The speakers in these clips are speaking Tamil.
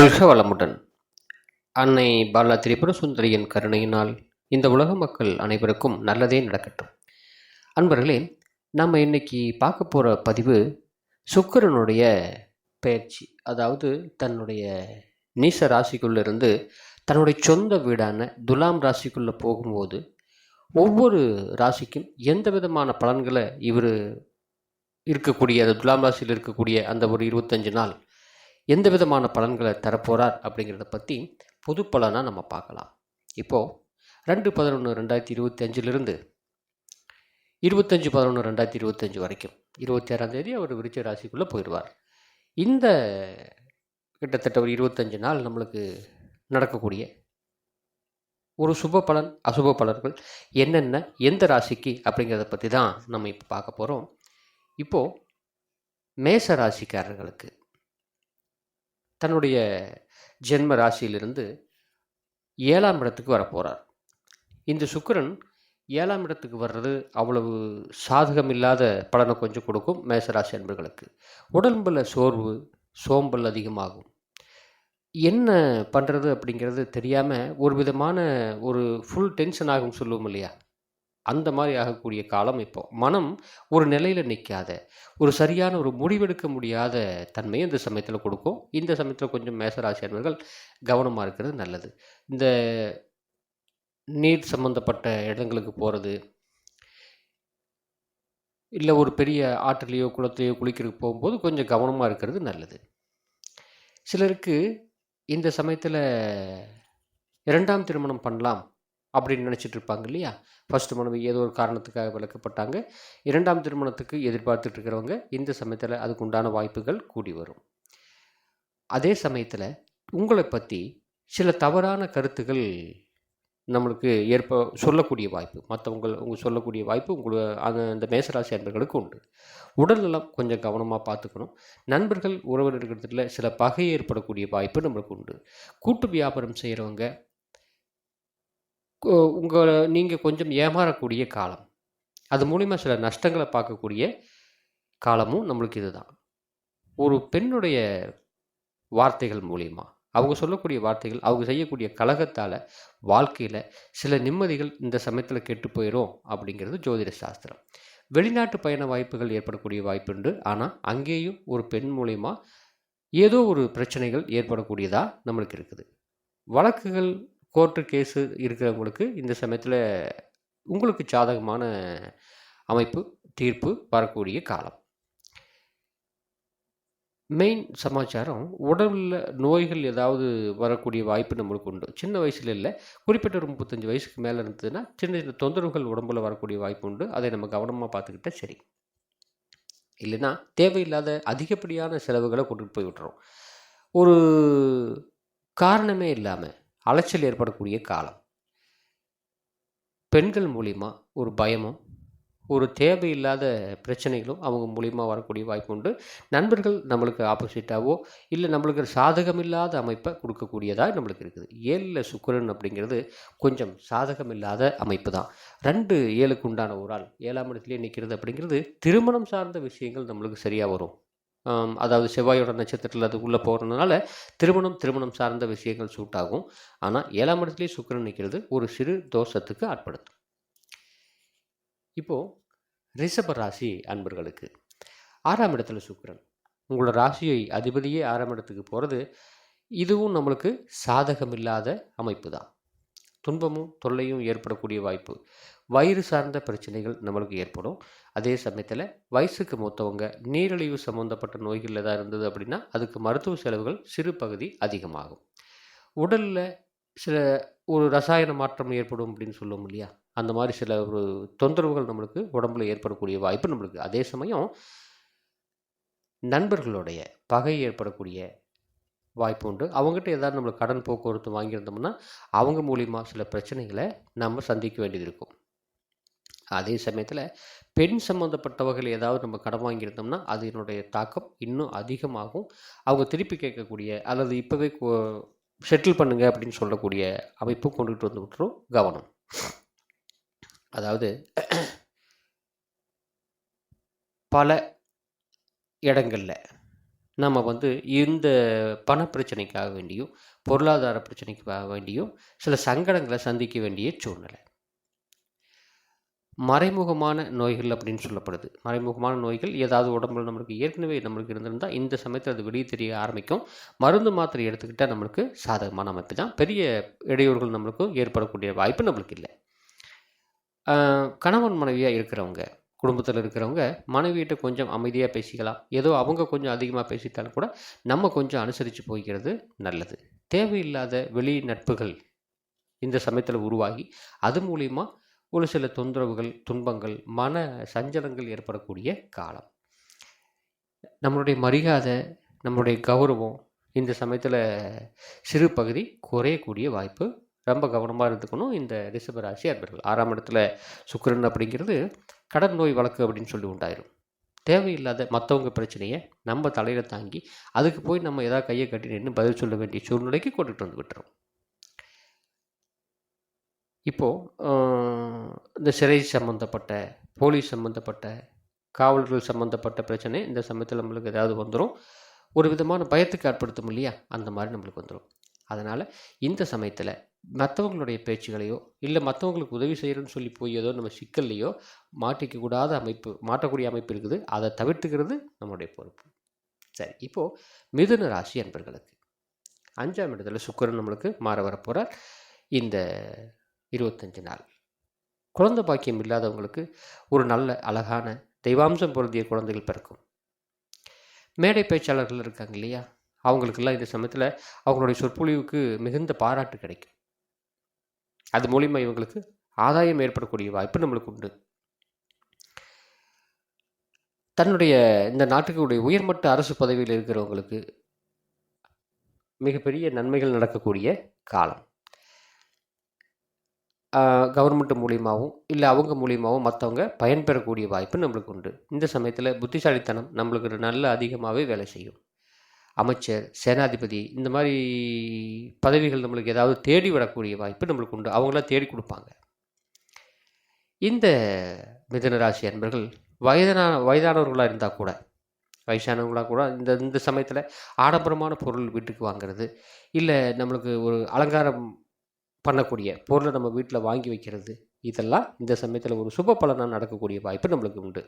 வாழ்க வளமுடன். அன்னை பாலா திரிபுர சுந்தரியின் கருணையினால் இந்த உலக மக்கள் அனைவருக்கும் நல்லதே நடக்கட்டும். அன்பர்களே நம்ம இன்னைக்கு பார்க்க போகிற பதிவு சுக்கிரனுடைய பயிற்சி அதாவது தன்னுடைய நீச ராசிக்குள்ளிருந்து தன்னுடைய சொந்த வீடான துலாம் ராசிக்குள்ளே போகும்போது ஒவ்வொரு ராசிக்கும் எந்த விதமான பலன்களை இவர் இருக்கக்கூடிய அந்த துலாம் ராசியில் இருக்கக்கூடிய அந்த ஒரு இருபத்தஞ்சு நாள் எந்த விதமான பலன்களை தரப்போகிறார் அப்படிங்கிறத பற்றி பொது பலனாக நம்ம பார்க்கலாம். இப்போது ரெண்டு பதினொன்று ரெண்டாயிரத்தி இருபத்தி அஞ்சிலிருந்து இருபத்தஞ்சு பதினொன்று ரெண்டாயிரத்தி இருபத்தஞ்சு வரைக்கும் இருபத்தி ஆறாம் தேதி அவர் விருச்ச ராசிக்குள்ளே போயிடுவார். இந்த கிட்டத்தட்ட ஒரு இருபத்தஞ்சு நாள் நம்மளுக்கு நடக்கக்கூடிய ஒரு சுப பலன் அசுப பலன்கள் என்னென்ன எந்த ராசிக்கு அப்படிங்கிறத பற்றி தான் நம்ம இப்போ பார்க்க போகிறோம் இப்போது மேச ராசிக்காரர்களுக்கு தன்னுடைய ஜென்ம ராசியிலிருந்து ஏழாம் இடத்துக்கு வரப்போகிறார் இந்த சுக்கரன் ஏழாம் இடத்துக்கு வர்றது அவ்வளவு சாதகமில்லாத பலனை கொஞ்சம் கொடுக்கும் மேசராசி அன்பர்களுக்கு. உடம்பில் சோர்வு சோம்பல் அதிகமாகும். என்ன பண்ணுறது அப்படிங்கிறது தெரியாமல் ஒரு விதமான ஒரு ஃபுல் டென்ஷன் ஆகும் சொல்லுவோம் இல்லையா? அந்த மாதிரி ஆகக்கூடிய காலம் இப்போ. மனம் ஒரு நிலையில் நிற்காத ஒரு சரியான ஒரு முடிவெடுக்க முடியாத தன்மையை இந்த சமயத்தில் கொடுக்கும். இந்த சமயத்தில் கொஞ்சம் மேசராசி அன்பர்கள் கவனமாக இருக்கிறது நல்லது. இந்த நீர் சம்பந்தப்பட்ட இடங்களுக்கு போகிறது இல்லை ஒரு பெரிய ஆற்றுலையோ குளத்துலையோ குளிக்கிறதுக்கு போகும்போது கொஞ்சம் கவனமாக இருக்கிறது நல்லது. சிலருக்கு இந்த சமயத்தில் இரண்டாம் திருமணம் பண்ணலாம். அப்படின்னு நினச்சிட்டு இருப்பாங்க இல்லையா? ஃபர்ஸ்ட் மனைவி ஏதோ ஒரு காரணத்துக்காக விளக்கப்பட்டாங்க இரண்டாம் திருமணத்துக்கு எதிர்பார்த்துட்டு இருக்கிறவங்க இந்த சமயத்தில் அதுக்கு உண்டான வாய்ப்புகள் கூடி வரும். அதே சமயத்தில் உங்களை பற்றி சில தவறான கருத்துகள் நம்மளுக்கு ஏற்ப சொல்லக்கூடிய வாய்ப்பு மற்றவங்க உங்க சொல்லக்கூடிய வாய்ப்பு உங்களை அந்த அந்த மேசராசி அன்பர்களுக்கு உண்டு. உடல்நலம் கொஞ்சம் கவனமாக பார்த்துக்கணும். நண்பர்கள் உறவினர்களிடத்துல சில பகை ஏற்படக்கூடிய வாய்ப்பு நம்மளுக்கு உண்டு. கூட்டு வியாபாரம் செய்கிறவங்க உங்களை நீங்கள் கொஞ்சம் ஏமாறக்கூடிய காலம். அது மூலிமா சில நஷ்டங்களை பார்க்கக்கூடிய காலமும் நம்மளுக்கு இதுதான். ஒரு பெண்ணுடைய வார்த்தைகள் மூலிமா அவங்க சொல்லக்கூடிய வார்த்தைகள் அவங்க செய்யக்கூடிய கழகத்தால் வாழ்க்கையில் சில நிம்மதிகள் இந்த சமயத்தில் கெட்டு போயிடும் அப்படிங்கிறது ஜோதிட சாஸ்திரம். வெளிநாட்டு பயண வாய்ப்புகள் ஏற்படக்கூடிய வாய்ப்பு உண்டு. ஆனால் அங்கேயும் ஒரு பெண் மூலிமா ஏதோ ஒரு பிரச்சனைகள் ஏற்படக்கூடியதாக நம்மளுக்கு இருக்குது. வழக்குகள் கோர்ட்டு கேஸு இருக்கிறவங்களுக்கு இந்த சமயத்தில் உங்களுக்கு சாதகமான அமைப்பு தீர்ப்பு வரக்கூடிய காலம். மெயின் சமாச்சாரம் உடலில் நோய்கள் ஏதாவது வரக்கூடிய வாய்ப்பு நம்மளுக்கு உண்டு. சின்ன வயசில் இல்லை குறிப்பிட்ட ஒரு முப்பத்தஞ்சு வயசுக்கு மேலே இருந்ததுன்னா சின்ன சின்ன தொந்தரவுகள் உடம்புல வரக்கூடிய வாய்ப்பு உண்டு. அதை நம்ம கவனமாக பார்த்துக்கிட்டா சரி. இல்லைன்னா தேவையில்லாத அதிகப்படியான செலவுகளை கொண்டுட்டு போய் விட்டுறோம். ஒரு காரணமே இல்லாமல் அலைச்சல் ஏற்படக்கூடிய காலம். பெண்கள் மூலிமா ஒரு பயமும் ஒரு தேவையில்லாத பிரச்சனைகளும் அவங்க மூலிமா வரக்கூடிய வாய்ப்பு உண்டு. நண்பர்கள் நம்மளுக்கு ஆப்போசிட்டாவோ இல்லை நம்மளுக்கு சாதகமில்லாத அமைப்பை கொடுக்கக்கூடியதாக நம்மளுக்கு இருக்குது. ஏழில் சுக்கரன் அப்படிங்கிறது கொஞ்சம் சாதகமில்லாத அமைப்பு தான். ரெண்டு ஏழுக்கு உண்டான ஒரு ஆள் ஏழாம் இடத்துலேயே நிற்கிறது அப்படிங்கிறது திருமணம் சார்ந்த விஷயங்கள் நம்மளுக்கு சரியாக வரும். அதாவது செவ்வாயோட நட்சத்திரத்தில் அது உள்ளே போகிறதுனால திருமணம் திருமணம் சார்ந்த விஷயங்கள் சூட் ஆகும். ஆனால் ஏழாம் இடத்துலேயே சுக்கரன் நிற்கிறது ஒரு சிறு தோஷத்துக்கு ஆட்படுத்தும். இப்போது ரிஷப ராசி அன்பர்களுக்கு ஆறாம் இடத்துல சுக்கரன். உங்களோட ராசியை அதிபதியே ஆறாம் இடத்துக்கு போகிறது இதுவும் நம்மளுக்கு சாதகமில்லாத அமைப்பு தான். துன்பமும் தொல்லையும் ஏற்படக்கூடிய வாய்ப்பு. வயிறு சார்ந்த பிரச்சனைகள் நம்மளுக்கு ஏற்படும். அதே சமயத்தில் வயசுக்கு மூத்தவங்க நீரிழிவு சம்மந்தப்பட்ட நோய்களில் எதாவது இருந்தது அப்படின்னா அதுக்கு மருத்துவ செலவுகள் சிறு பகுதி அதிகமாகும். உடலில் சில ஒரு ரசாயன மாற்றம் ஏற்படும் அப்படின்னு சொல்லுவோம் இல்லையா? அந்த மாதிரி சில ஒரு தொந்தரவுகள் நம்மளுக்கு உடம்புல ஏற்படக்கூடிய வாய்ப்பு நம்மளுக்கு. அதே சமயம் நண்பர்களுடைய பகை ஏற்படக்கூடிய வாய்ப்பு உண்டு. அவங்ககிட்ட ஏதாவது நம்மளுக்கு கடன் போக்குவரத்து வாங்கியிருந்தோம்னா அவங்க மூலிமா சில பிரச்சனைகளை நம்ம சந்திக்க வேண்டியது இருக்கும். அதே சமயத்தில் பெண் சம்மந்தப்பட்டவர்கள் ஏதாவது நம்ம கடன் வாங்கியிருந்தோம்னா அதனுடைய தாக்கம் இன்னும் அதிகமாகும். அவங்க திருப்பி கேட்கக்கூடிய அல்லது இப்போவே செட்டில் பண்ணுங்க அப்படின்னு சொல்லக்கூடிய அமைப்பு கொண்டுகிட்டு வந்து விட்டுரும். கவனம். அதாவது பல இடங்களில் நம்ம வந்து இந்த பண பிரச்சனைக்காக வேண்டியும் பொருளாதார பிரச்சனைக்காக வேண்டியும் சில சங்கடங்களை சந்திக்க வேண்டிய சூழ்நிலை. மறைமுகமான நோய்கள் அப்படின்னு சொல்லப்படுது. மறைமுகமான நோய்கள் ஏதாவது உடம்புல நம்மளுக்கு ஏற்கனவே நம்மளுக்கு இருந்திருந்தால் இந்த சமயத்தில் அது வெளியே தெரிய ஆரம்பிக்கும். மருந்து மாத்திரை எடுத்துக்கிட்டால் நம்மளுக்கு சாதகமான அமைப்பு தான். பெரிய இடையூறுகள் நம்மளுக்கு ஏற்படக்கூடிய வாய்ப்பு நம்மளுக்கு இல்லை. கணவன் மனைவியாக இருக்கிறவங்க குடும்பத்தில் இருக்கிறவங்க மனைவியிட்ட கொஞ்சம் அமைதியாக பேசிக்கலாம். ஏதோ அவங்க கொஞ்சம் அதிகமாக பேசிட்டாலும் கூட நம்ம கொஞ்சம் அனுசரித்து போய்க்கிறது நல்லது. தேவையில்லாத வெளி நட்புகள் இந்த சமயத்தில் உருவாகி அது மூலிமா ஒரு சில தொந்தரவுகள் துன்பங்கள் மன சஞ்சலங்கள் ஏற்படக்கூடிய காலம். நம்மளுடைய மரியாதை நம்மளுடைய கௌரவம் இந்த சமயத்தில் சிறு பகுதி குறையக்கூடிய வாய்ப்பு ரொம்ப கவனமாக இருந்துக்கணும் இந்த ரிஷபராசி அன்பர்கள். ஆறாம் இடத்துல சுக்கரன் அப்படிங்கிறது கடன் நோய் வழக்கு அப்படின்னு சொல்லி உண்டாயிரும். தேவையில்லாத மற்றவங்க பிரச்சனையை நம்ம தலையில் தாங்கி அதுக்கு போய் நம்ம ஏதாவது கையை கட்டி நின்று பதில் சொல்ல வேண்டிய சூழ்நிலைக்கு கொண்டுட்டு வந்து விட்டுரும். இப்போது இந்த சிறை சம்மந்தப்பட்ட போலீஸ் சம்மந்தப்பட்ட காவலர்கள் சம்மந்தப்பட்ட பிரச்சனை இந்த சமயத்தில் நம்மளுக்கு ஏதாவது வந்துடும் ஒரு விதமான பயத்துக்கு ஏற்படுத்தும் இல்லையா? அந்த மாதிரி நம்மளுக்கு வந்துடும் அதனால் இந்த சமயத்தில் மற்றவங்களுடைய பேச்சுகளையோ இல்லை மற்றவங்களுக்கு உதவி செய்கிறேன்னு சொல்லி போய் ஏதோ நம்ம சிக்கல்லையோ மாட்டிக்கக்கூடாத அமைப்பு மாட்டக்கூடிய அமைப்பு இருக்குது. அதை தவிர்த்துக்கிறது நம்மளுடைய பொறுப்பு. சரி இப்போது மிதுன ராசி அன்பர்களுக்கு. அஞ்சாம் இடத்துல சுக்கரன் நம்மளுக்கு மாற வரப்போகிறார் இந்த இருபத்தஞ்சு நாள். குழந்தை பாக்கியம் இல்லாதவங்களுக்கு ஒரு நல்ல அழகான தெய்வாம்சம் பொருந்திய குழந்தைகள் பிறக்கும். மேடை பேச்சாளர்கள் இருக்காங்க இல்லையா? அவங்களுக்கெல்லாம் இந்த சமயத்தில் அவங்களுடைய சொற்பொழிவுக்கு மிகுந்த பாராட்டு கிடைக்கும். அது மூலிமா இவங்களுக்கு ஆதாயம் ஏற்படக்கூடிய வாய்ப்பு நம்மளுக்கு உண்டு. தன்னுடைய இந்த நாட்டுக்குடைய உயர்மட்ட அரசு பதவியில் இருக்கிறவங்களுக்கு மிகப்பெரிய நன்மைகள் நடக்கக்கூடிய காலம். கவர்மெண்ட் மூலியமாகவும் இல்லை அவங்க மூலியமாகவும் மற்றவங்க பயன்பெறக்கூடிய வாய்ப்பு நம்மளுக்கு உண்டு. இந்த சமயத்தில் புத்திசாலித்தனம் நம்மளுக்கு நல்ல அதிகமாகவே வேலை செய்யும். அமைச்சர் சேனாதிபதி இந்த மாதிரி பதவிகள் நம்மளுக்கு ஏதாவது தேடி விடக்கூடிய வாய்ப்பு நம்மளுக்கு உண்டு. அவங்களாம் தேடி கொடுப்பாங்க. இந்த மிதனராசி அன்பர்கள் வயதான வயதானவர்களாக இருந்தால் கூட வயசானவங்களாக கூட இந்த இந்த சமயத்தில் ஆடம்பரமான பொருள் வீட்டுக்கு வாங்குறது இல்லை நம்மளுக்கு ஒரு அலங்காரம் பண்ணக்கூடிய பொருளை நம்ம வீட்டில் வாங்கி வைக்கிறது இதெல்லாம் இந்த சமயத்தில் ஒரு சுப பலனாக நடக்கக்கூடிய வாய்ப்பு நம்மளுக்கு உண்டு.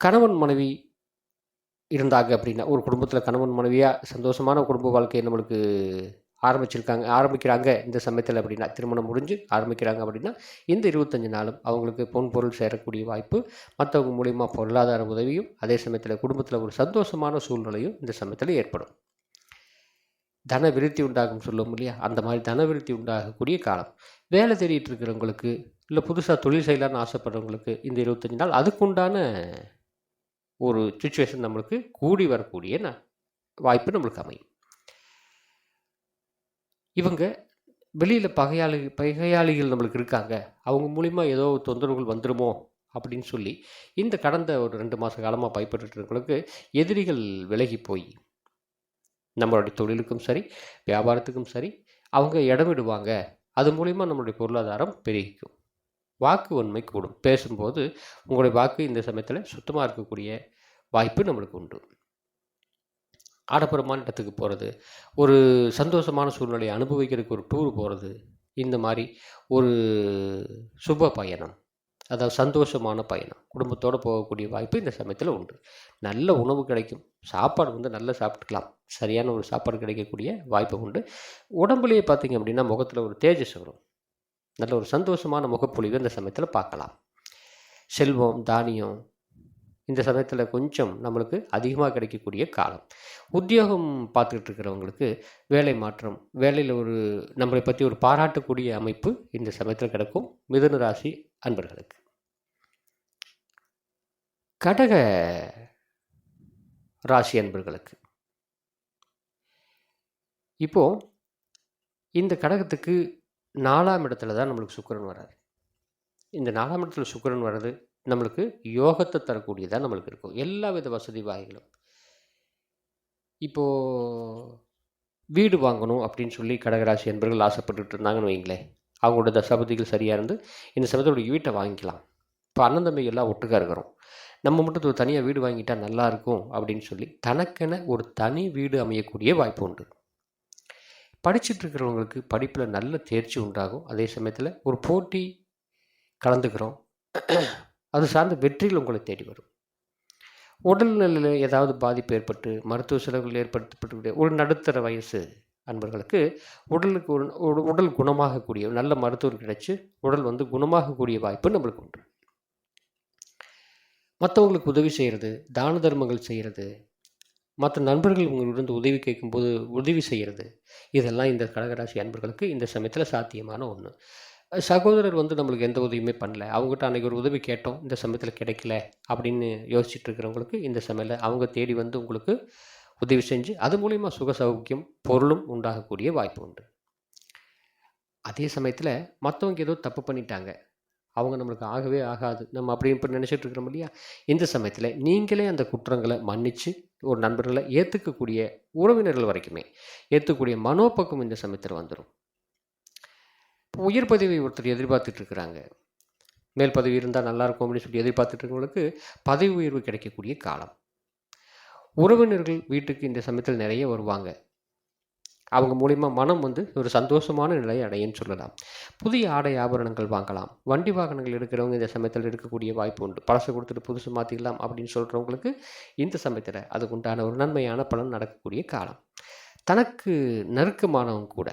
கணவன் மனைவி இருந்தாங்க அப்படின்னா ஒரு குடும்பத்தில் கணவன் மனைவியாக சந்தோஷமான குடும்ப வாழ்க்கையை நம்மளுக்கு ஆரம்பிச்சிருக்காங்க ஆரம்பிக்கிறாங்க இந்த சமயத்தில் அப்படின்னா திருமணம் முடிஞ்சு ஆரம்பிக்கிறாங்க அப்படின்னா இந்த இருபத்தஞ்சி நாளும் அவங்களுக்கு பொன் பொருள் சேரக்கூடிய வாய்ப்பு மற்றவங்க மூலிமா பொருளாதார உதவியும் அதே சமயத்தில் குடும்பத்தில் ஒரு சந்தோஷமான சூழ்நிலையும் இந்த சமயத்தில் ஏற்படும். தன விருத்தி உண்டாகும் சொல்லும் இல்லையா? அந்த மாதிரி தன விருத்தி உண்டாகக்கூடிய காலம். வேலை தேடிட்டு இருக்கிறவங்களுக்கு இல்லை புதுசாக தொழில் செய்யலான்னு ஆசைப்படுறவங்களுக்கு இந்த இருபத்தஞ்சி நாள் அதுக்குண்டான ஒரு சுச்சுவேஷன் நம்மளுக்கு கூடி வரக்கூடிய வாய்ப்பு நம்மளுக்கு அமையும். இவங்க வெளியில் பகையாளி பகையாளிகள் நம்மளுக்கு இருக்காங்க. அவங்க மூலிமா ஏதோ தொந்தரவுகள் வந்துடுமோ அப்படின்னு சொல்லி இந்த கடந்த ஒரு ரெண்டு மாத காலமாக பயப்பட்டுருக்கிறவங்களுக்கு எதிரிகள் விலகி போய் நம்மளுடைய தொழிலுக்கும் சரி வியாபாரத்துக்கும் சரி அவங்க இடமிடுவாங்க. அது மூலிமா நம்மளுடைய பொருளாதாரம் பெருகிக்கும். வாக்கு உண்மை கூடும். பேசும்போது உங்களுடைய வாக்கு இந்த சமயத்தில் சுத்தமாக இருக்கக்கூடிய வாய்ப்பு நம்மளுக்கு உண்டு. ஆடப்புற இடத்துக்கு போகிறது ஒரு சந்தோஷமான சூழ்நிலையை அனுபவிக்கிறதுக்கு ஒரு டூர் போகிறது இந்த மாதிரி ஒரு சுப பயணம். அதாவது சந்தோஷமான பயணம். குடும்பத்தோடு போகக்கூடிய வாய்ப்பு இந்த சமயத்தில் உண்டு. நல்ல உணவு கிடைக்கும். சாப்பாடு வந்து நல்லா சாப்பிட்டுக்கலாம். சரியான ஒரு சாப்பாடு கிடைக்கக்கூடிய வாய்ப்பு உண்டு. உடம்புலேயே பார்த்தீங்க அப்படின்னா முகத்தில் ஒரு தேஜஸ் வரும். நல்ல ஒரு சந்தோஷமான முகப்பொழிவு இந்த சமயத்தில் பார்க்கலாம். செல்வம் தானியம் இந்த சமயத்தில் கொஞ்சம் நம்மளுக்கு அதிகமாக கிடைக்கக்கூடிய காலம். உத்தியோகம் பார்த்துக்கிட்டு இருக்கிறவங்களுக்கு வேலை மாற்றம் வேலையில் ஒரு நம்மளை பற்றி ஒரு பாராட்டக்கூடிய அமைப்பு இந்த சமயத்தில் கிடைக்கும். மிதுன ராசி அன்பர்களுக்கு. கடக ராசி அன்பர்களுக்கு. இப்போ இந்த கடகத்துக்கு நாலாம் இடத்துல தான் நம்மளுக்கு சுக்கரன் வராது இந்த நாலாம் இடத்துல சுக்கரன் வர்றது நம்மளுக்கு யோகத்தை தரக்கூடியதாக நம்மளுக்கு இருக்கும். எல்லா வித வசதி வாய்களும். இப்போது வீடு வாங்கணும் அப்படின்னு சொல்லி கடகராசி என்பர்கள் ஆசைப்பட்டுட்டு இருந்தாங்கன்னு வைங்களேன். அவங்களோட தசாபதிகள் சரியாக இருந்து இந்த சமயத்தோட வீட்டை வாங்கிக்கலாம். இப்போ அண்ணன் தம்பி எல்லாம் ஒட்டுக்கா இருக்கிறோம். நம்ம மட்டும் ஒரு தனியாக வீடு வாங்கிட்டால் நல்லா இருக்கும் அப்படின்னு சொல்லி தனக்கென ஒரு தனி வீடு அமையக்கூடிய வாய்ப்பு உண்டு. படிச்சுட்டு இருக்கிறவங்களுக்கு படிப்பில் நல்ல தேர்ச்சி உண்டாகும். அதே சமயத்தில் ஒரு போட்டி கலந்துக்கிறோம். அது சார்ந்த வெற்றிகள் உங்களை தேடி வரும். உடல்நிலையில் ஏதாவது பாதிப்பு ஏற்பட்டு மருத்துவ செலவுகள் ஏற்படுத்தப்பட்டு ஒரு நடுத்தர வயசு அன்பர்களுக்கு உடலுக்கு ஒரு உடல் குணமாகக்கூடிய நல்ல மருத்துவர் கிடைச்சி உடல் வந்து குணமாகக்கூடிய வாய்ப்பு நம்மளுக்கு உண்டு. மற்றவங்களுக்கு உதவி செய்கிறது தான தர்மங்கள் செய்கிறது மற்ற நண்பர்கள் உங்களிடம் உதவி கேட்கும்போது உதவி செய்கிறது இதெல்லாம் இந்த கடகராசி அன்பர்களுக்கு இந்த சமயத்தில் சாத்தியமான ஒன்று சகோதரர் வந்து நம்மளுக்கு எந்த உதவியுமே பண்ணல அவங்ககிட்ட அன்றைக்கி ஒரு உதவி கேட்டோம் இந்த சமயத்தில் கிடைக்கல அப்படின்னு யோசிச்சுட்டு இருக்கிறவங்களுக்கு இந்த சமயத்தில் அவங்க தேடி வந்து உங்களுக்கு உதவி செஞ்சு அது மூலிமா சுக சௌக்கியம் பொருளும் உண்டாகக்கூடிய வாய்ப்பு உண்டு. அதே சமயத்தில் மற்றவங்க ஏதோ தப்பு பண்ணிட்டாங்க. அவங்க நம்மளுக்கு ஆகவே ஆகாது. நம்ம அப்படி இப்படி நினச்சிட்டு இருக்கிறோம் இல்லையா? இந்த சமயத்தில் நீங்களே அந்த குற்றங்களை மன்னித்து ஒரு நண்பர்களை ஏற்றுக்கக்கூடிய உறவினர்கள் வரைக்குமே ஏற்றுக்கக்கூடிய மனோப்பக்கம் இந்த சமயத்தில் வந்துடும் இப்போ உயர் பதவி ஒருத்தர் எதிர்பார்த்துட்டு இருக்கிறாங்க. மேல் பதவி இருந்தால் நல்லாயிருக்கும் அப்படின்னு சொல்லி எதிர்பார்த்துட்டு இருக்கவங்களுக்கு பதவி உயர்வு கிடைக்கக்கூடிய காலம். உறவினர்கள் வீட்டுக்கு இந்த சமயத்தில் நிறைய வருவாங்க. அவங்க மூலிமா மனம் வந்து ஒரு சந்தோஷமான நிலையை அடையன்னு சொல்லலாம். புதிய ஆடை ஆபரணங்கள் வாங்கலாம். வண்டி வாகனங்கள் எடுக்கிறவங்க இந்த சமயத்தில் எடுக்கக்கூடிய வாய்ப்பு உண்டு. பழசு கொடுத்துட்டு புதுசு மாற்றிக்கலாம் அப்படின்னு சொல்கிறவங்களுக்கு இந்த சமயத்தில் அதுக்குண்டான ஒரு நன்மையான பலன் நடக்கக்கூடிய காலம். தனக்கு நெருக்கமானவங்க கூட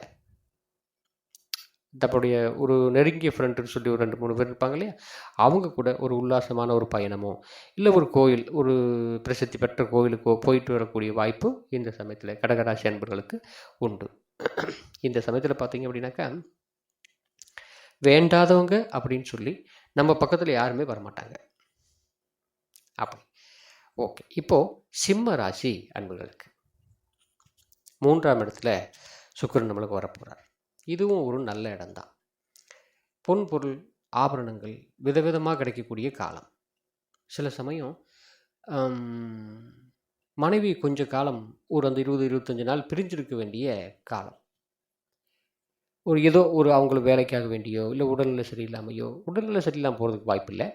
தன்னுடைய ஒரு நெருங்கிய ஃப்ரெண்டுன்னு சொல்லி ஒரு ரெண்டு மூணு பேர் இருப்பாங்க இல்லையா? அவங்க கூட ஒரு உல்லாசமான ஒரு பயணமோ இல்லை ஒரு கோயில் ஒரு பிரசித்தி பெற்ற கோயிலுக்கோ போயிட்டு வரக்கூடிய வாய்ப்பு இந்த சமயத்தில் கடகராசி அன்பர்களுக்கு உண்டு. இந்த சமயத்தில் பார்த்தீங்க அப்படின்னாக்கா வேண்டாதவங்க அப்படின்னு சொல்லி நம்ம பக்கத்தில் யாருமே வரமாட்டாங்க. அப்படி. ஓகே. இப்போது சிம்ம ராசி அன்பர்களுக்கு. மூன்றாம் இடத்துல சுக்கிரன் நம்மளுக்கு வரப்போகிறார் இதுவும் ஒரு நல்ல இடம்தான். பொன் பொருள் ஆபரணங்கள் விதவிதமாக கிடைக்கக்கூடிய காலம். சில சமயம் மனைவி கொஞ்ச காலம் ஒரு அந்த இருபது இருபத்தஞ்சு நாள் பிரிஞ்சிருக்க வேண்டிய காலம். ஒரு ஏதோ ஒரு அவங்களுக்கு வேலைக்காக வேண்டியோ இல்லை உடல்நிலை சரியில்லாமையோ உடல்நிலை சரியில்லாமல் போகிறதுக்கு வாய்ப்பு இல்லை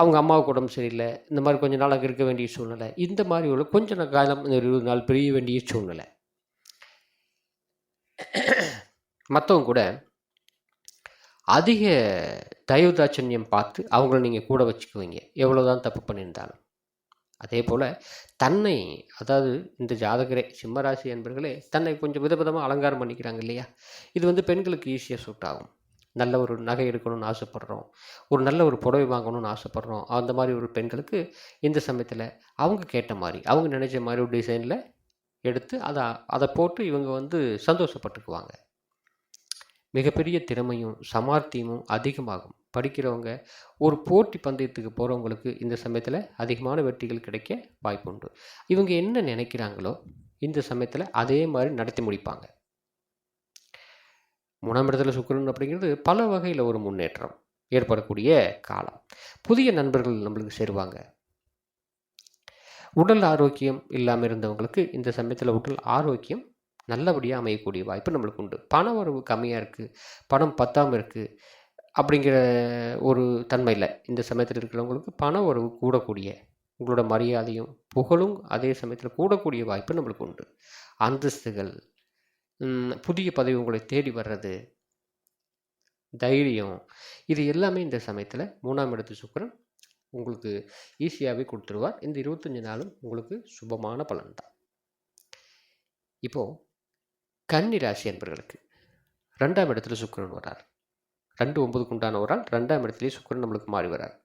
அவங்க அம்மாவுக்கு உடம்பு சரியில்லை இந்த மாதிரி கொஞ்ச நாள் அங்கே இருக்க வேண்டிய சூழ்நிலை இந்த மாதிரி உள்ள கொஞ்சம் காலம் இந்த இருபது நாள் பிரிய வேண்டிய சூழ்நிலை. மற்றவங்க கூட அதிக தயவு தாட்சண்யம் பார்த்து அவங்கள நீங்கள் கூட வச்சுக்குவீங்க. எவ்வளோ தான் தப்பு பண்ணியிருந்தாலும். அதே போல் தன்னை அதாவது இந்த ஜாதகரே சிம்மராசி என்பர்களே தன்னை கொஞ்சம் விதவிதமாக அலங்காரம் பண்ணிக்கிறாங்க இல்லையா? இது வந்து பெண்களுக்கு ஈஸியாக சூட் ஆகும். நல்ல ஒரு நகை எடுக்கணும்னு ஆசைப்பட்றோம். ஒரு நல்ல ஒரு புடவை வாங்கணும்னு ஆசைப்பட்றோம். அந்த மாதிரி ஒரு பெண்களுக்கு இந்த சமயத்தில் அவங்க கேட்ட மாதிரி அவங்க நினைச்ச மாதிரி ஒரு டிசைனில் எடுத்து அதை அதை போட்டு இவங்க வந்து சந்தோஷப்பட்டுக்குவாங்க. மிகப்பெரிய திறமையும் சமார்த்தியமும் அதிகமாகும். படிக்கிறவங்க ஒரு போட்டி பந்தயத்துக்கு போகிறவங்களுக்கு இந்த சமயத்தில் அதிகமான வெற்றிகள் கிடைக்க வாய்ப்புண்டு. இவங்க என்ன நினைக்கிறாங்களோ இந்த சமயத்தில் அதே மாதிரி நடத்தி முடிப்பாங்க. மூணாம் இடத்துல சுக்கிரன் அப்படிங்கிறது பல வகையில் ஒரு முன்னேற்றம் ஏற்படக்கூடிய காலம். புதிய நண்பர்கள் நம்மளுக்கு சேருவாங்க. உடல் ஆரோக்கியம் இல்லாமல் இருந்தவங்களுக்கு இந்த சமயத்தில் உடல் ஆரோக்கியம் நல்லபடியாக அமையக்கூடிய வாய்ப்பு நம்மளுக்கு உண்டு. பண வரவு கம்மியாக இருக்குது பணம் பத்தாமல் இருக்குது அப்படிங்கிற ஒரு தன்மையில் இந்த சமயத்தில் இருக்கிறவங்களுக்கு பண வரவு கூடக்கூடிய உங்களோட மரியாதையும் புகழும் அதே சமயத்தில் கூடக்கூடிய வாய்ப்பு நம்மளுக்கு உண்டு. அந்தஸ்துகள் புதிய பதவி உங்களை தேடி வர்றது தைரியம் இது எல்லாமே இந்த சமயத்தில் மூணாம் இடத்து சுக்கரன் உங்களுக்கு ஈஸியாகவே கொடுத்துருவார். இந்த இருபத்தஞ்சி நாளும் உங்களுக்கு சுபமான பலன் தான். இப்போது கன்னி ராசி என்பவர்களுக்கு ரெண்டாம் இடத்துல சுக்கரன் வரார் ரெண்டு ஒன்பதுக்கு உண்டான ஒரு ஆள் ரெண்டாம் இடத்துலேயே சுக்கிரன் நம்மளுக்கு மாறி வரார்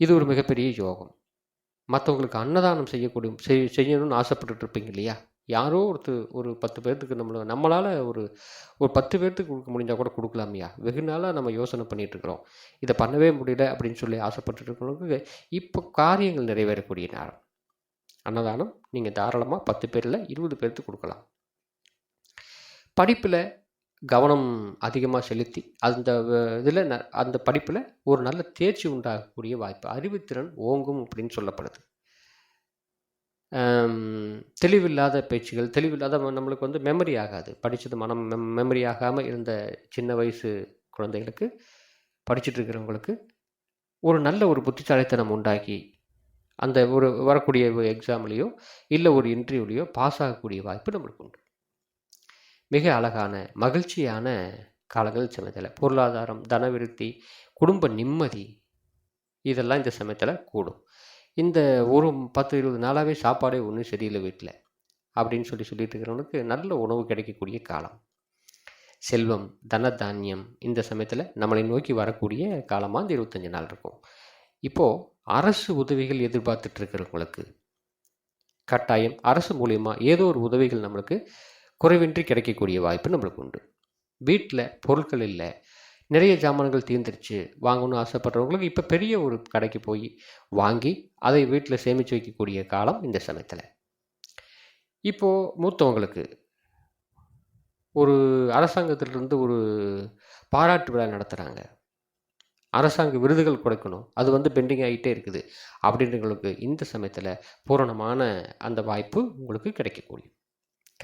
இது ஒரு மிகப்பெரிய யோகம். மற்றவங்களுக்கு அன்னதானம் செய்யக்கூடிய செய் செய்யணும்னு ஆசைப்பட்டுட்டு இருப்பீங்க இல்லையா? யாரோ ஒருத்தர் ஒரு பத்து பேர்த்துக்கு நம்மளை நம்மளால் ஒரு ஒரு பத்து பேர்த்துக்கு கொடுக்க முடிஞ்சால் கூட கொடுக்கலாமையா. வெகு நாளாக நம்ம யோசனை பண்ணிகிட்ருக்குறோம் இதை பண்ணவே முடியல அப்படின்னு சொல்லி ஆசைப்பட்டு இருக்கிறவங்களுக்கு இப்போ காரியங்கள் நிறைவேறக்கூடிய நேரம். அன்னதானம் நீங்கள் தாராளமாக பத்து பேரில் இருபது பேர்த்துக்கு கொடுக்கலாம். படிப்பில் கவனம் அதிகமாக செலுத்தி அந்த இதில் அந்த படிப்பில் ஒரு நல்ல தேர்ச்சி உண்டாகக்கூடிய வாய்ப்பு. அறிவுத்திறன் ஓங்கும் அப்படின்னு சொல்லப்படுது. தெளிவில்லாத பேச்சுகள் தெளிவில்லாத நம்மளுக்கு வந்து மெமரி ஆகாது. படித்தது மனம் மெம் மெமரி ஆகாமல் இருந்த சின்ன வயசு குழந்தைகளுக்கு படிச்சுட்டு இருக்கிறவங்களுக்கு ஒரு நல்ல ஒரு புத்திசாலித்தனம் உண்டாக்கி அந்த ஒரு வரக்கூடிய எக்ஸாம்லேயோ இல்லை ஒரு இன்டர்வியூலேயோ பாஸ் ஆகக்கூடிய வாய்ப்பு நம்மளுக்கு உண்டு. மிக அழகான மகிழ்ச்சியான காலங்கள் சமயத்தில். பொருளாதாரம் தனவிருத்தி குடும்ப நிம்மதி இதெல்லாம் இந்த சமயத்தில் கூடும். இந்த ஒரு பத்து இருபது நாளாகவே சாப்பாடே ஒன்றும் சரியில்லை வீட்டில் அப்படின்னு சொல்லி சொல்லிட்டு இருக்கிறவனுக்கு நல்ல உணவு கிடைக்கக்கூடிய காலம். செல்வம் தனதானியம் இந்த சமயத்தில் நம்மளை நோக்கி வரக்கூடிய காலமாக இந்த இருபத்தஞ்சி நாள் இருக்கும். இப்போது அரசு உதவிகள் எதிர்பார்த்துட்டு இருக்கிறவங்களுக்கு கட்டாயம் அரசு மூலயமா ஏதோ ஒரு உதவிகள் நம்மளுக்கு குறைவின்றி கிடைக்கக்கூடிய வாய்ப்பு நம்மளுக்கு உண்டு. வீட்டில் பொருட்கள் இல்லை நிறைய ஜாமான்கள் தீர்ந்துருச்சு. வாங்கணும்னு ஆசைப்படுறவங்களுக்கு இப்போ பெரிய ஒரு கடைக்கு போய் வாங்கி அதை வீட்டில் சேமித்து வைக்கக்கூடிய காலம் இந்த சமயத்தில். இப்போது மூத்தவங்களுக்கு ஒரு அரசாங்கத்திலிருந்து ஒரு பாராட்டு விழா நடத்துகிறாங்க அரசாங்க விருதுகள் கொடுக்கணும். அது வந்து பெண்டிங் ஆகிட்டே இருக்குது. அப்படின்றவங்களுக்கு இந்த சமயத்தில் பூரணமான அந்த வாய்ப்பு உங்களுக்கு கிடைக்கக்கூடிய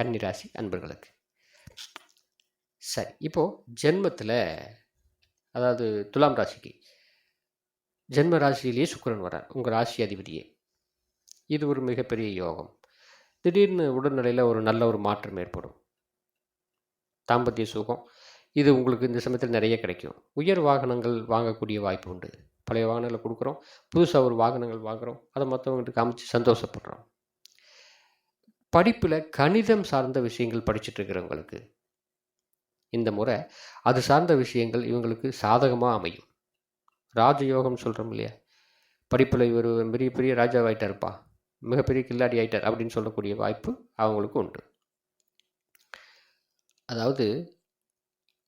கன்னிராசி அன்பர்களுக்கு. சரி இப்போது ஜென்மத்தில் அதாவது துலாம் ராசிக்கு. ஜென்ம ராசியிலேயே சுக்கிரன் வரார் உங்கள் ராசி அதிபதியே. இது ஒரு மிகப்பெரிய யோகம். திடீர்னு உடல்நிலையில் ஒரு நல்ல ஒரு மாற்றம் ஏற்படும். தாம்பத்திய சுகம். இது உங்களுக்கு இந்த சமயத்தில் நிறைய கிடைக்கும். உயர் வாகனங்கள் வாங்கக்கூடிய வாய்ப்பு உண்டு. பழைய வாகனங்களை கொடுக்குறோம். புதுசாக ஒரு வாகனங்கள் வாங்குகிறோம் அதை மற்றவங்களுக்கு காமிச்சு சந்தோஷப்படுறோம். படிப்பில் கணிதம் சார்ந்த விஷயங்கள் படிச்சுட்டு இருக்கிறவங்களுக்கு இந்த முறை அது சார்ந்த விஷயங்கள் இவங்களுக்கு சாதகமாக அமையும். ராஜயோகம் சொல்கிறோம் இல்லையா? படிப்பில் இவர் பெரிய பெரிய ராஜாவாயிட்டார் இருப்பா மிகப்பெரிய கில்லாடி ஆயிட்டார் அப்படின்னு சொல்லக்கூடிய வாய்ப்பு அவங்களுக்கு உண்டு. அதாவது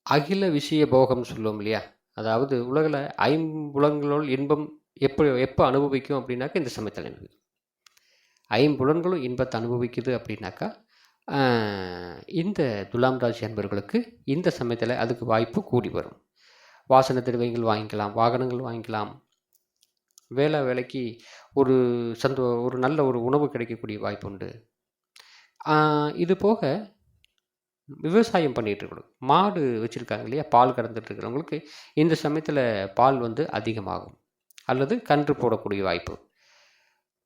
அகில விஷய போகம் சொல்லுவோம் இல்லையா? அதாவது உலகில் ஐம்புலங்களோல் இன்பம் எப்போ எப்போ அனுபவிக்கும் அப்படின்னாக்கா இந்த சமயத்தில் ஐம்புலன்களும் இன்பத்தை அனுபவிக்குது அப்படின்னாக்கா இந்த துலாம் ராசி அன்பர்களுக்கு இந்த சமயத்தில் அதுக்கு வாய்ப்பு கூடி வரும். வாசன திரவியங்கள் வாங்கிக்கலாம் வாகனங்கள் வாங்கிக்கலாம். வேலை வேலைக்கு ஒரு சந்தோ ஒரு நல்ல ஒரு உணவு கிடைக்கக்கூடிய வாய்ப்பு உண்டு. இது போக விவசாயம் பண்ணிகிட்டு இருக்கணும். மாடு வச்சுருக்காங்க இல்லையா? பால் கறந்துட்டு இருக்கிறவங்களுக்கு இந்த சமயத்தில் பால் வந்து அதிகமாகும். அல்லது கன்று போடக்கூடிய வாய்ப்பு.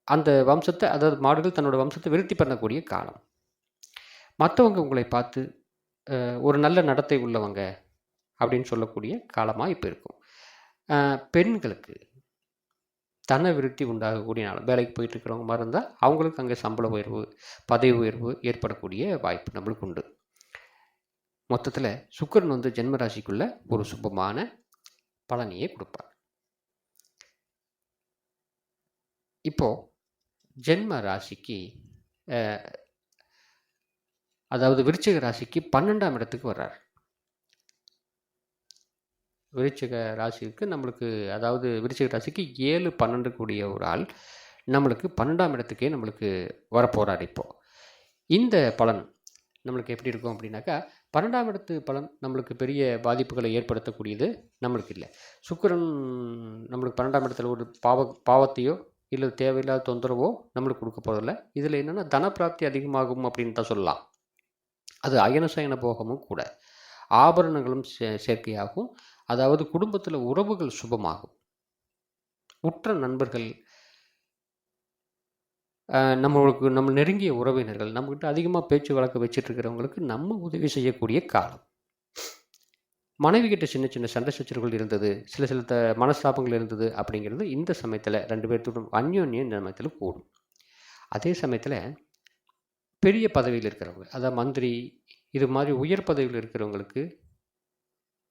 அந்த வம்சத்தை அதாவது மாடுகள் தன்னோட வம்சத்தை விருத்தி பண்ணக்கூடிய காலம். மற்றவங்க உங்களை பார்த்து ஒரு நல்ல நடத்தை உள்ளவங்க அப்படின்னு சொல்லக்கூடிய காலமாக இப்போ இருக்கும். பெண்களுக்கு தன விருத்தி உண்டாகக்கூடிய நாள் வேலைக்கு போயிட்டு இருக்கிறவங்க மாதிரி இருந்தால் அவங்களுக்கு அங்கே சம்பள உயர்வு பதவி உயர்வு ஏற்படக்கூடிய வாய்ப்பு நம்மளுக்கு உண்டு. மொத்தத்தில் சுக்கரன் வந்து ஜென்மராசிக்குள்ளே ஒரு சுபமான பலனையே கொடுப்பார். இப்போது ஜென்ம ராசிக்கு அதாவது விருச்சிக ராசிக்கு பன்னெண்டாம் இடத்துக்கு வர்றார். விருச்சிக ராசிக்கு நம்மளுக்கு அதாவது விருச்சிக ராசிக்கு ஏழு பன்னெண்டு கூடிய ஒரு ஆள் நம்மளுக்கு பன்னெண்டாம் இடத்துக்கே நம்மளுக்கு வரப்போகிறார் இப்போது இந்த பலன் நம்மளுக்கு எப்படி இருக்கும் அப்படின்னாக்கா பன்னெண்டாம் இடத்து பலன் நம்மளுக்கு பெரிய பாதிப்புகளை ஏற்படுத்தக்கூடியது நம்மளுக்கு இல்லை. சுக்கிரன் நம்மளுக்கு பன்னெண்டாம் இடத்துல ஒரு பாவ பாவத்தையோ இல்லை தேவையில்லாத தொந்தரவோ நம்மளுக்கு கொடுக்க போகிறதில்ல இதில் என்னென்னா தனப்பிராப்தி அதிகமாகும் அப்படின்னு தான் சொல்லலாம். அது அயனசயன போகமும் கூட. ஆபரணங்களும் சே சேர்க்கையாகும். அதாவது குடும்பத்தில் உறவுகள் சுபமாகும். உற்ற நண்பர்கள் நம்மளுக்கு நம்ம நெருங்கிய உறவினர்கள் நம்மக்கிட்ட அதிகமாக பேச்சு வழக்கு வச்சுட்டு இருக்கிறவங்களுக்கு நம்ம உதவி செய்யக்கூடிய காலம். மனைவி கிட்ட சின்ன சின்ன சண்டை சச்சரவுகள் இருந்தது சில சில த மனஸ்தாபங்கள் இருந்தது அப்படிங்கிறது இந்த சமயத்தில் ரெண்டு பேர்த்துடன் அந்யோன்யம் இந்த சமயத்தில் கூடும். அதே சமயத்தில் பெரிய பதவியில் இருக்கிறவங்க அதாவது மந்திரி இது மாதிரி உயர் பதவியில் இருக்கிறவங்களுக்கு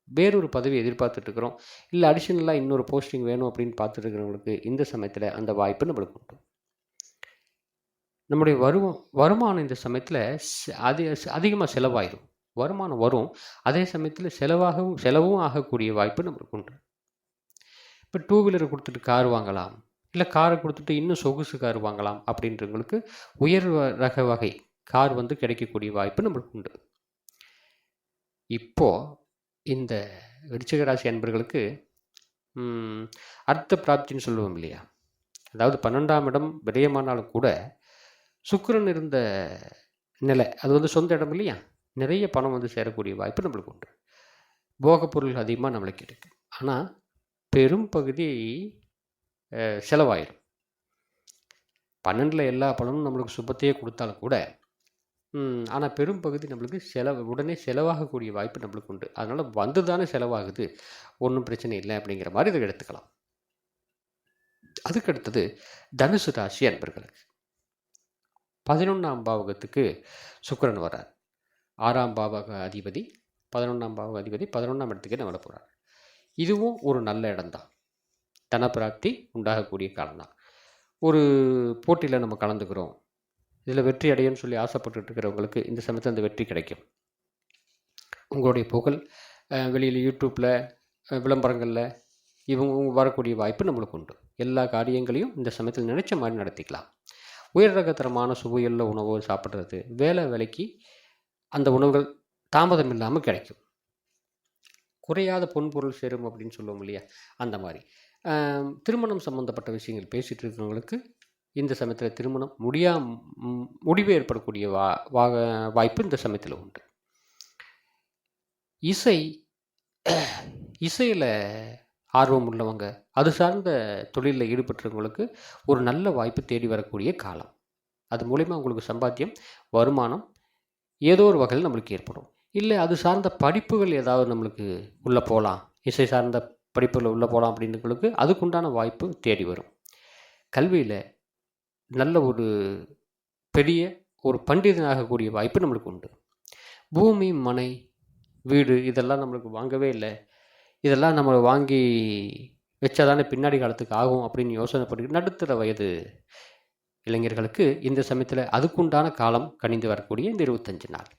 வேறொரு பதவி எதிர்பார்த்துட்ருக்குறோம் இல்லை அடிஷ்னலாக இன்னொரு போஸ்டிங் வேணும் அப்படின்னு பார்த்துட்ருக்கிறவங்களுக்கு இந்த சமயத்தில் அந்த வாய்ப்பு நம்மளுக்கு உண்டு. நம்முடைய வருவம் வருமானம் இந்த சமயத்தில் அது அதிகமாக செலவாயிடும் வருமானம் வரும். அதே சமயத்தில் செலவாகவும் செலவும் ஆகக்கூடிய வாய்ப்பு நம்மளுக்கு உண்டு. இப்போ டூ வீலரை கொடுத்துட்டு கார் வாங்கலாம். இல்லை காரை கொடுத்துட்டு இன்னும் சொகுசு கார் வாங்கலாம் அப்படின்றவங்களுக்கு உயர் வ- ரக வகை கார் வந்து கிடைக்கக்கூடிய வாய்ப்பு நம்மளுக்கு உண்டு. இப்போது இந்த விருச்சிகராசி அன்பர்களுக்கு அர்த்த பிராப்தின்னு சொல்லுவோம் இல்லையா? அதாவது பன்னெண்டாம் இடம் விடயமானாலும் கூட சுக்கிரன் இருந்த நிலை அது வந்து சொந்த இடம் இல்லையா? நிறைய பணம் வந்து சேரக்கூடிய வாய்ப்பு நம்மளுக்கு உண்டு. போகப் பொருள் அதிகமாக நம்மளுக்கு இருக்குது ஆனால் பெரும் செலவாயிடும் பன்னெண்டில் எல்லா பலனும் நம்மளுக்கு சுபத்தையே கொடுத்தாலும் கூட ஆனால் பெரும் பகுதி நம்மளுக்கு செலவு உடனே செலவாகக்கூடிய வாய்ப்பு நம்மளுக்கு உண்டு. அதனால் வந்து தானே செலவாகுது ஒன்றும் பிரச்சனை இல்லை அப்படிங்கிற மாதிரி இதை எடுத்துக்கலாம். அதுக்கு அடுத்தது தனுசு ராசி அன்பர்களுக்கு. பதினொன்றாம் பாவகத்துக்கு சுக்கரன் வர்றார். ஆறாம் பாவக அதிபதி பதினொன்றாம் பாவக அதிபதி பதினொன்றாம் இடத்துக்கு நம்மளை போகிறார் இதுவும் ஒரு நல்ல இடம்தான். தனப்பிராப்தி உண்டாகக்கூடிய காலம்தான். ஒரு போட்டியில் நம்ம கலந்துக்கிறோம். இதில் வெற்றி அடையணும்னு சொல்லி ஆசைப்பட்டுட்டு இருக்கிறவங்களுக்கு இந்த சமயத்தில் அந்த வெற்றி கிடைக்கும். உங்களுடைய புகழ் வெளியில் யூடியூப்பில் விளம்பரங்களில் இவங்க வரக்கூடிய வாய்ப்பு நம்மளுக்கு உண்டு. எல்லா காரியங்களையும் இந்த சமயத்தில் நினைச்ச மாதிரி நடத்திக்கலாம். உயர் ரகத்தரமான சுவையுள்ள உணவு சாப்பிட்றது வேலை வேலைக்கு அந்த உணவுகள் தாமதம் இல்லாமல் கிடைக்கும். குறையாத பொன்பொருள் சேரும் அப்படின்னு சொல்லுவோம் இல்லையா? அந்த மாதிரி. திருமணம் சம்மந்தப்பட்ட விஷயங்கள் பேசிகிட்டு இருக்கிறவங்களுக்கு இந்த சமயத்தில் திருமணம் முடியா முடிவு ஏற்படக்கூடிய வா வாக வாய்ப்பு இந்த சமயத்தில் உண்டு. இசை இசையில் ஆர்வம் உள்ளவங்க அது சார்ந்த தொழிலில் ஈடுபட்டவங்களுக்கு ஒரு நல்ல வாய்ப்பு தேடி வரக்கூடிய காலம். அது மூலிமா உங்களுக்கு சம்பாத்தியம் வருமானம் ஏதோ ஒரு வகையில் நம்மளுக்கு ஏற்படும். இல்லை அது சார்ந்த படிப்புகள் ஏதாவது நம்மளுக்கு உள்ளே போகலாம். இசை சார்ந்த படிப்புகள் உள்ளே போகலாம் அப்படின்றவங்களுக்கு அதுக்குண்டான வாய்ப்பு தேடி வரும். கல்வியில் நல்ல ஒரு பெரிய ஒரு பண்டிதனாகக்கூடிய வாய்ப்பு நம்மளுக்கு உண்டு. பூமி மனை வீடு இதெல்லாம் நம்மளுக்கு வாங்கவே இல்லை. இதெல்லாம் நம்ம வாங்கி வச்சாதானே பின்னாடி காலத்துக்கு ஆகும் அப்படின்னு யோசனை பண்ணி நடுத்தர வயது இளைஞர்களுக்கு இந்த சமயத்தில் அதுக்குண்டான காலம் கணிந்து வரக்கூடிய இந்த இருபத்தஞ்சு நாள்.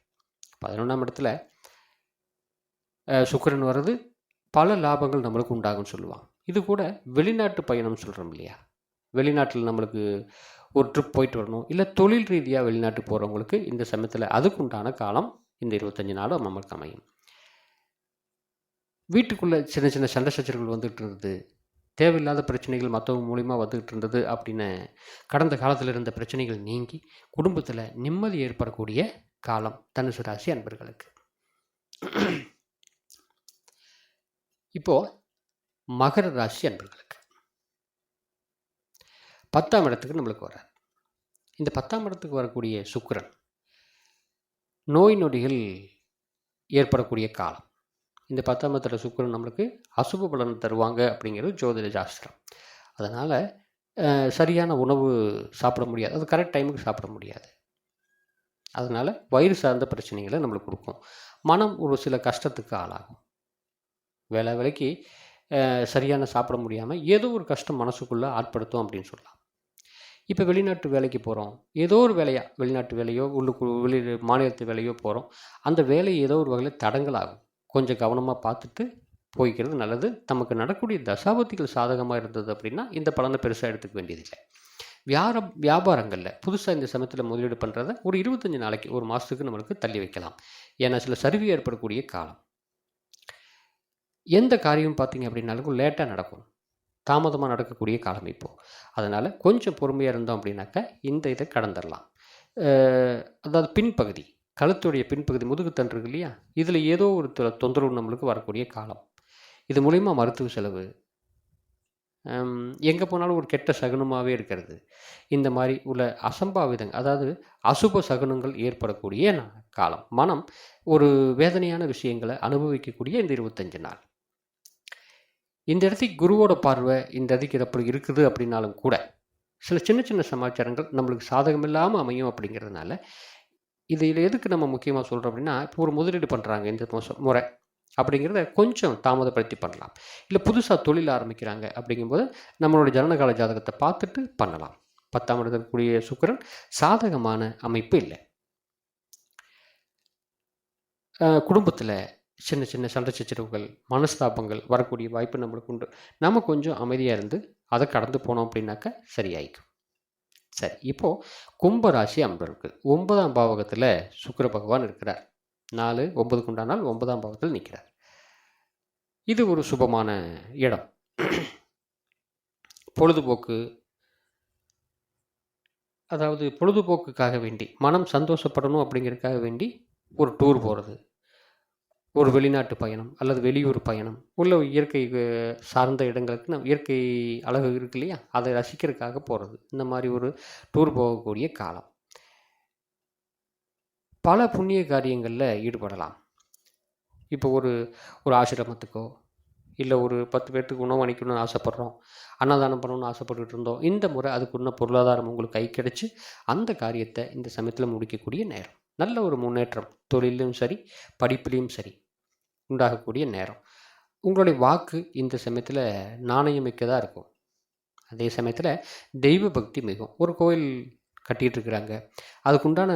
பதினொன்றாம் இடத்துல சுக்கரன் சுக்கிரன் வர்றது பல லாபங்கள் நம்மளுக்கு உண்டாகும்னு சொல்லுவாங்க இது கூட வெளிநாட்டு பயணம் சொல்கிறோம் இல்லையா? வெளிநாட்டில் நம்மளுக்கு ஒரு ட்ரிப் போயிட்டு வரணும். இல்லை தொழில் ரீதியாக வெளிநாட்டு போகிறவங்களுக்கு இந்த சமயத்தில் அதுக்கு உண்டான காலம் இந்த இருபத்தஞ்சி நாளும் நம்மளுக்கு அமையும். வீட்டுக்குள்ளே சின்ன சின்ன சண்டை சச்சரவுகள் வந்துகிட்டு இருந்தது. தேவையில்லாத பிரச்சனைகள் மற்றவங்க மூலிமா வந்துகிட்டு இருந்தது அப்படின்னு கடந்த காலத்தில் இருந்த பிரச்சனைகள் நீங்கி குடும்பத்தில் நிம்மதி ஏற்படக்கூடிய காலம் தனுசு ராசி அன்பர்களுக்கு. இப்போ மகர ராசி அன்பர்களுக்கு. பத்தாம் இடத்துக்கு நம்மளுக்கு வரார். இந்த பத்தாம் இடத்துக்கு வரக்கூடிய சுக்கிரன் நோய் நொடிகள் ஏற்படக்கூடிய காலம். இந்த பத்தாம் இடத்துல சுக்கிரன் நம்மளுக்கு அசுப பலன் தருவாங்க அப்படிங்கிறது ஜோதிட சாஸ்திரம். அதனால் சரியான உணவு சாப்பிட முடியாது. அது கரெக்ட் டைமுக்கு சாப்பிட முடியாது. அதனால் வயிறு சார்ந்த பிரச்சனைகளை நம்மளுக்கு கொடுக்கும். மனம் ஒரு சில கஷ்டத்துக்கு ஆளாகும். வேலை வேலைக்கு சரியான சாப்பிட முடியாமல் ஏதோ ஒரு கஷ்டம் மனசுக்குள்ளே ஆட்படுத்தும் அப்படின்னு சொல்லலாம். இப்போ வெளிநாட்டு வேலைக்கு போகிறோம் ஏதோ ஒரு வேலையாக வெளிநாட்டு வேலையோ உள்ளுக்கு வெளி மாநிலத்து வேலையோ போகிறோம் அந்த வேலை ஏதோ ஒரு வகையில் தடங்கலாகும் கொஞ்சம் கவனமாக பார்த்துட்டு போய்க்கிறது நல்லது. நமக்கு நடக்கூடிய தசாபத்திகள் சாதகமாக இருந்தது அப்படின்னா இந்த பலனை பெருசாக எடுத்துக்க வேண்டியதில்லை. வியார வியாபாரங்களில் புதுசாக இந்த சமயத்தில் முதலீடு பண்ணுறத ஒரு இருபத்தஞ்சி நாளைக்கு ஒரு மாதத்துக்கு நம்மளுக்கு தள்ளி வைக்கலாம். ஏன்னா சில சரிவு ஏற்படக்கூடிய காலம். எந்த காரியம் பார்த்தீங்க அப்படின்னாலும் லேட்டாக நடக்கும். தாமதமாக நடக்கக்கூடிய காலம் இப்போது அதனால் கொஞ்சம் பொறுமையாக இருந்தோம் அப்படின்னாக்கா இந்த இதை கடந்துடலாம் அதாவது பின்பகுதி கழுத்துடைய பின்பகுதி முதுகுத்தண்டு இருக்கு இல்லையா? இதில் ஏதோ ஒரு தொந்தரவு நம்மளுக்கு வரக்கூடிய காலம். இது மூலிமா மருத்துவ செலவு எங்கே போனாலும் ஒரு கெட்ட சகுனமாகவே இருக்கிறது. இந்த மாதிரி உள்ள அசம்பாவிதங்கள் அதாவது அசுப சகுனங்கள் ஏற்படக்கூடிய காலம். மனம் ஒரு வேதனையான விஷயங்களை அனுபவிக்கக்கூடிய இந்த இருபத்தஞ்சு நாள். இந்த இடத்துக்கு குருவோட பார்வை இந்த இடத்துக்கு எப்படி இருக்குது அப்படின்னாலும் கூட சில சின்ன சின்ன சமாச்சாரங்கள் நம்மளுக்கு சாதகம் இல்லாமல் அமையும் அப்படிங்கிறதுனால இதில் எதுக்கு நம்ம முக்கியமாக சொல்கிறோம் அப்படின்னா இப்போ ஒரு முதலீடு பண்ணுறாங்க இந்த முறை. அப்படிங்கிறத கொஞ்சம் தாமதப்படுத்தி பண்ணலாம். இல்லை புதுசாக தொழில் ஆரம்பிக்கிறாங்க அப்படிங்கும்போது நம்மளோட ஜனனகால ஜாதகத்தை பார்த்துட்டு பண்ணலாம். பத்தாம் இடத்திற்குரிய இருக்கக்கூடிய சுக்கிரன் சாதகமான அமைப்பு இல்லை. குடும்பத்தில் சின்ன சின்ன சண்டை சச்சரவுகள் மனஸ்தாபங்கள் வரக்கூடிய வாய்ப்பு நம்மளுக்கு உண்டு. நம்ம கொஞ்சம் அமைதியாக இருந்து அதை கடந்து போனோம் அப்படின்னாக்கா சரியாயிக்கும். சரி இப்போது கும்பராசி அன்பருக்கு ஒன்பதாம் பாவகத்தில் சுக்கிர பகவான் இருக்கிறார். நாலு ஒன்பதுக்கு உண்டானால் ஒன்பதாம் பாவத்தில் நிற்கிறார். இது ஒரு சுபமான இடம். பொழுதுபோக்கு அதாவது பொழுதுபோக்குக்காக வேண்டி மனம் சந்தோஷப்படணும் அப்படிங்கிறதுக்காக வேண்டி ஒரு டூர் போகிறது ஒரு வெளிநாட்டு பயணம் அல்லது வெளியூர் பயணம். உள்ள இயற்கை சார்ந்த இடங்களுக்கு நம்ம இயற்கை அழகு இருக்கு இல்லையா? அதை ரசிக்கிறதுக்காக போகிறது இந்த மாதிரி ஒரு டூர் போகக்கூடிய காலம். பல புண்ணிய காரியங்களில் ஈடுபடலாம். இப்போ ஒரு ஒரு ஆசிரமத்துக்கோ இல்லை ஒரு பத்து பேர்த்துக்கு உணவு அணிக்கணும்னு ஆசைப்பட்றோம். அன்னதானம் பண்ணணும்னு ஆசைப்பட்டுட்டு இருந்தோம். இந்த முறை அதுக்குன்ன பொருளாதாரம் உங்களுக்கு கை கிடச்சி அந்த காரியத்தை இந்த சமயத்தில் முடிக்கக்கூடிய நேரம். நல்ல ஒரு முன்னேற்றம். தொழிலும் சரி படிப்புலேயும் சரி உண்டாகக்கூடிய நேரம். உங்களுடைய வாக்கு இந்த சமயத்தில் நாணயமிக்கதாக இருக்கும். அதே சமயத்தில் தெய்வ பக்தி மிகும் ஒரு கோயில் கட்டிகிட்டு இருக்கிறாங்க அதுக்குண்டான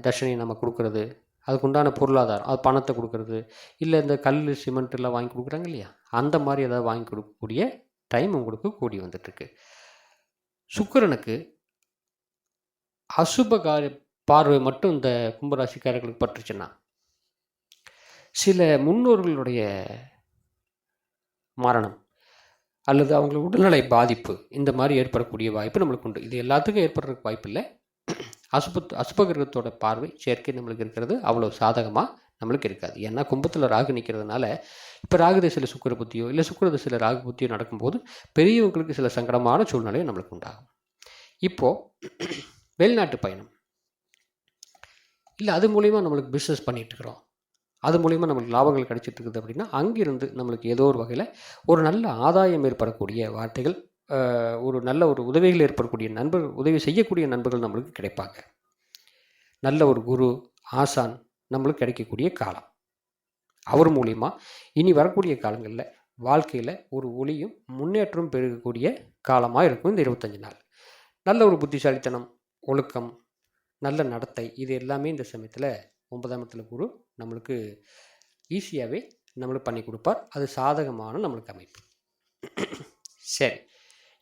தட்சணையை நம்ம கொடுக்கறது அதுக்குண்டான பொருளாதாரம் அது பணத்தை கொடுக்கறது இல்லை இந்த கல் சிமெண்ட் எல்லாம் வாங்கி கொடுக்குறாங்க இல்லையா? அந்த மாதிரி ஏதாவது வாங்கி கொடுக்கக்கூடிய டைம் உங்களுக்கு கூடி வந்துட்டுருக்கு. சுக்கிரனுக்கு அசுப காரிய பார்வை மட்டும் இந்த கும்பராசிக்காரர்களுக்கு பட்டுருச்சுன்னா சில முன்னோர்களுடைய மரணம் அல்லது அவங்களுக்கு உடல்நிலை பாதிப்பு இந்த மாதிரி ஏற்படக்கூடிய வாய்ப்பு நம்மளுக்கு உண்டு. இது எல்லாத்துக்கும் ஏற்படுறதுக்கு வாய்ப்பு இல்லை. அசுப அசுபகிரகத்தோட பார்வை சேர்க்கை நம்மளுக்கு இருக்கிறது. அவ்வளோ சாதகமாக நம்மளுக்கு இருக்காது. ஏன்னா கும்பத்தில் ராகு நிற்கிறதுனால இப்போ ராகு திசையில் சுக்கிர புத்தியோ இல்லை சுக்கர திசையில் ராகு புத்தியோ நடக்கும்போது பெரியவங்களுக்கு சில சங்கடமான சூழ்நிலை நம்மளுக்கு உண்டாகும். இப்போது வெளிநாட்டு பயணம். இல்லை அது மூலிமா நம்மளுக்கு பிஸ்னஸ் பண்ணிகிட்டு இருக்கிறோம். அது மூலிமா நம்மளுக்கு லாபங்கள் கிடைச்சிட்டு இருக்குது அப்படின்னா அங்கிருந்து நம்மளுக்கு ஏதோ ஒரு வகையில் ஒரு நல்ல ஆதாயம் ஏற்படக்கூடிய வார்த்தைகள் ஒரு நல்ல ஒரு உதவிகள் ஏற்படக்கூடிய நண்பர்கள் உதவி செய்யக்கூடிய நண்பர்கள் நம்மளுக்கு கிடைப்பாங்க. நல்ல ஒரு குரு ஆசான் நம்மளுக்கு கிடைக்கக்கூடிய காலம். அவர் மூலிமா இனி வரக்கூடிய காலங்களில் வாழ்க்கையில் ஒரு ஒளியும் முன்னேற்றம் பெருகக்கூடிய காலமாக இருக்கும் இந்த இருபத்தஞ்சு நாள். நல்ல ஒரு புத்திசாலித்தனம் ஒழுக்கம் நல்ல நடத்தை இது எல்லாமே இந்த சமயத்தில் ஒன்பதாம் இடத்துல குரு நம்மளுக்கு ஈஸியாகவே நம்மளுக்கு பண்ணி கொடுப்பார். அது சாதகமான நம்மளுக்கு அமைப்பு. சரி.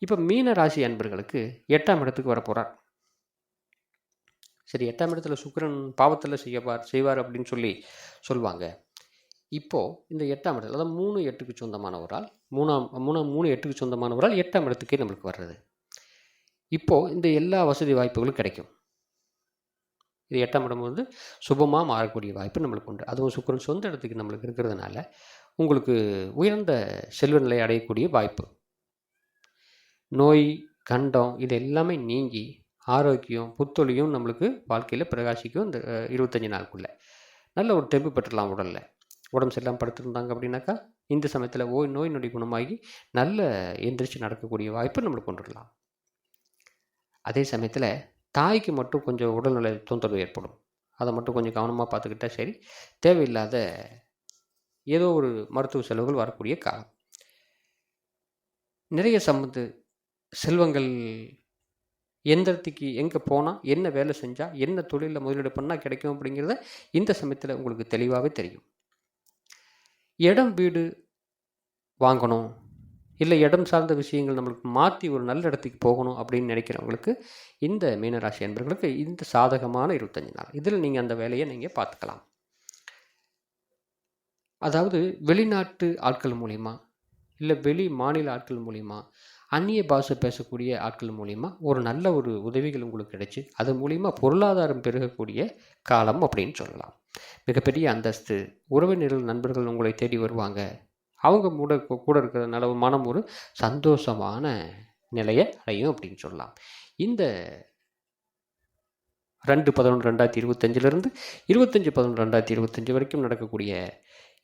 இப்போ மீன ராசி அன்பர்களுக்கு எட்டாம் இடத்துக்கு வரப்போகிறார் சரி எட்டாம் இடத்துல சுக்கிரன் பாவத்தில் செய்யப்பார் செய்வார் அப்படின்னு சொல்லி சொல்லுவாங்க இப்போது இந்த எட்டாம் இடத்துல அதாவது மூணு எட்டுக்கு சொந்தமானவரால் மூணாம் மூணாம் மூணு எட்டுக்கு சொந்தமானவரால் எட்டாம் இடத்துக்கே நம்மளுக்கு வர்றது. இப்போது இந்த எல்லா வசதி வாய்ப்புகளும் கிடைக்கும். இது எட்டாம் இடம் வந்து சுபமாக மாறக்கூடிய வாய்ப்பு நம்மளுக்கு உண்டு. அதுவும் சுக்கிரன் சொந்த இடத்துக்கு நம்மளுக்கு இருக்கிறதுனால உங்களுக்கு உயர்ந்த செல்வ நிலை அடையக்கூடிய வாய்ப்பு. நோய் கண்டம் இது எல்லாமே நீங்கி ஆரோக்கியம் புத்தொழியும் நம்மளுக்கு வாழ்க்கையில் பிரகாசிக்கும் இந்த இருபத்தஞ்சி நாளுக்குள்ளே. நல்ல ஒரு தெம்பு பெற்றலாம் உடலில். உடம்பு சரியில்லாமல் படுத்திருந்தாங்க அப்படின்னாக்கா இந்த சமயத்தில் ஓய் நோய் நொடி குணமாகி நல்ல எந்திரிச்சு நடக்கக்கூடிய வாய்ப்பு நம்மளுக்கு கொண்டுடலாம் அதே சமயத்தில் தாய்க்கு மட்டும் கொஞ்சம் உடல்நிலை தொந்தரவு ஏற்படும். அதை மட்டும் கொஞ்சம் கவனமாக பார்த்துக்கிட்டா சரி. தேவையில்லாத ஏதோ ஒரு மருத்துவ செலவுகள் வரக்கூடிய காலம். நிறைய சம்மந்து செல்வங்கள் எந்திரத்துக்கு எங்கே போனால் என்ன வேலை செஞ்சால் என்ன தொழிலில் முதலீடு பண்ணால் கிடைக்கும் அப்படிங்கிறத இந்த சமயத்தில் உங்களுக்கு தெளிவாகவே தெரியும். இடம் வீடு வாங்கணும். இல்லை இடம் சார்ந்த விஷயங்கள் நம்மளுக்கு மாற்றி ஒரு நல்ல இடத்துக்கு போகணும் அப்படின்னு நினைக்கிறவங்களுக்கு இந்த மீனராசி என்பவர்களுக்கு இந்த சாதகமான இருபத்தஞ்சி நாள். இதில் நீங்கள் அந்த வேலையை நீங்கள் பார்த்துக்கலாம். அதாவது வெளிநாட்டு ஆட்கள் மூலிமா இல்லை வெளி மாநில ஆட்கள் மூலிமா அந்நிய பாஷை பேசக்கூடிய ஆட்கள் மூலிமா ஒரு நல்ல ஒரு உதவிகள் உங்களுக்கு கிடைச்சி அது மூலிமா பொருளாதாரம் பெருகக்கூடிய காலம் அப்படின்னு சொல்லலாம். மிகப்பெரிய அந்தஸ்து உறவினர்கள் நண்பர்கள் உங்களை தேடி வருவாங்க. அவங்க கூட கூட இருக்கிறதுனால மனம் ஒரு சந்தோஷமான நிலையை அடையும் அப்படின்னு சொல்லலாம். இந்த ரெண்டு பதினொன்று ரெண்டாயிரத்தி இருபத்தஞ்சிலிருந்து இருபத்தஞ்சி பதினொன்று ரெண்டாயிரத்தி இருபத்தஞ்சி வரைக்கும் நடக்கக்கூடிய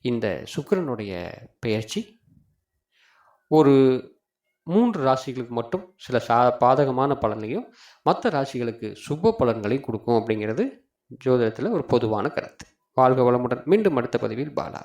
இந்த சுக்கரனுடைய பயிற்சி ஒரு மூன்று ராசிகளுக்கு மட்டும் சில சா பாதகமான பலனையும் மற்ற ராசிகளுக்கு சுப பலன்களையும் கொடுக்கும் அப்படிங்கிறது ஜோதிடத்தில் ஒரு பொதுவான கருத்து. வாழ்க வளமுடன். மீண்டும் அடுத்த பதிவில் பாலா